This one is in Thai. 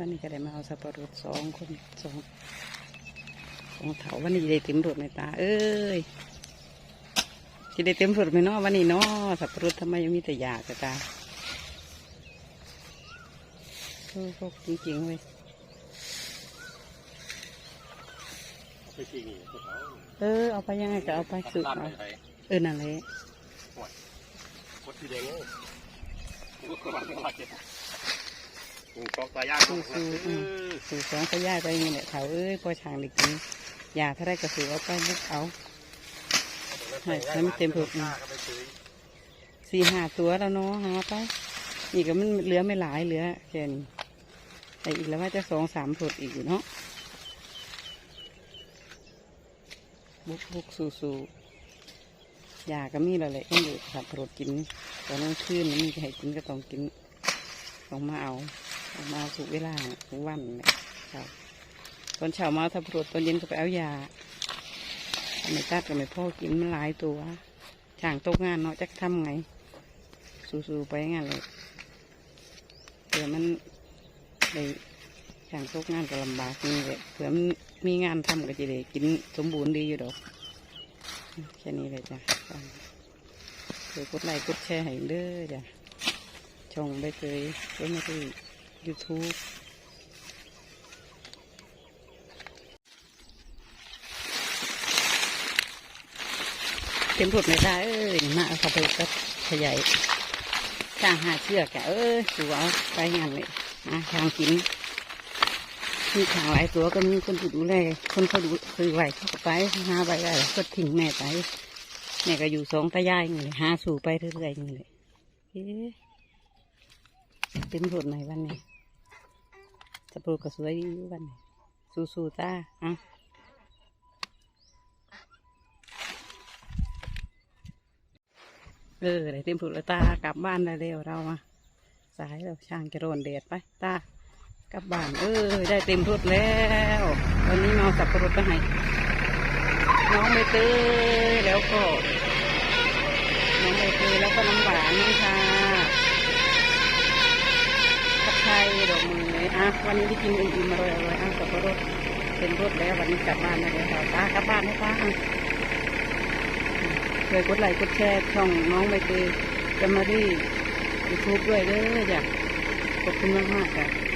วันนี้ก็ได้มาเอาสับปะรดสองคนสองสองเถาวันนี้ได้เต็มรถไหมตา เอ้ยจะได้เต็มรถไหมเนาะวันนี้เนาะสับปะรดทำไมยังมีแต่ยากแต่ตาโอ้โหจริงๆเว้ยไปจริงนี่พวกเขาเออเอาไปยังไงก็เอาไปสุดตามเอาไปเออนั่นแหละ ลอดเจ็บกูกองตายาสู้สู้อืมสู่สองก็ย่ายไปนี่แหละเถาเอ้ยพอช่างเด็กนี้ยาถ้าได้ก็สือเอาไปนึกเอาให้ให้มันเต็มเผือกสี่ห้าตัวแล้วเนาะหาไปนี่ก็มันเหลือไม่หลายเหลือแค่นี้แต่อีกแล้วว่าจะสองสามผดอีกอยู่เนาะบุกบุกสูสูยาก็มีแล้วแหละต้องอยู่ขับรถกินตอนนั้นคืนมันมีให้กินก็ต้องกินต้องมาเอา มาถูกเวลาทุกวันเลยครับตอนเช้ามาทับรถตอนเย็นก็ไปเอายาไม่ตัดก็ไม่พ่อกินมันหลายตัวช่างตกงานเนาะจะทำไง สู้ๆไปงั้นเลยเผื่อมันได้ช่างตกงานก็ลำบากนี่แหละเผื่อมันมีงานทำก็จะได้กินสมบูรณ์ดีอยู่ดอกแค่นี้เลยจ้ะเคยกดไลค์กดแชร์ให้เด้อจ้ะชงใบเตยก็มาที่ ยูทูบเต็มผดไม่ได้เอ้ยมาเอาเข้าไปก็ขยายจ้างหาเชือกอะเออสูเอาไปงานเลยนะทางกินมีทางหลายตัวก็มีคนดูแลคนเขาดูคือไหวเขาไปหาไปได้ก็ทิ้งแม่ไปแม่ก็อยู่สองตายายอย่างเลยหาสู่ไปเรื่อยๆอย่างเลย เต็มรถไหนวันนี้สปรูก็สวยอยู่วันนี้สู้ๆตาอะเออได้เต็มรถแล้วตากลับบ้านได้เร็วเรามาสายแล้วช่างจะโดนเดดไปตากลับบ้าน เออ ได้เต็มรถแล้ว วันนี้มาเอาสับปะรดไปให้น้องใบเตยแล้วก็น้องใบเตยแล้วก็น้ำหวานนี่ค่ะ ดอกมือเลยอะวันนี้ได้กินอิ่มๆอร่อยๆอะสับปะรดเป็นรถแล้ววันนี้กลับบ้านนะเดี๋ยวเราตากลับบ้านให้ป้าอะเคยกดไลค์กดแชร์ช่องน้องใบเตยจะมาดียูทูบด้วยเด้อยากขอบคุณมากๆค่ะ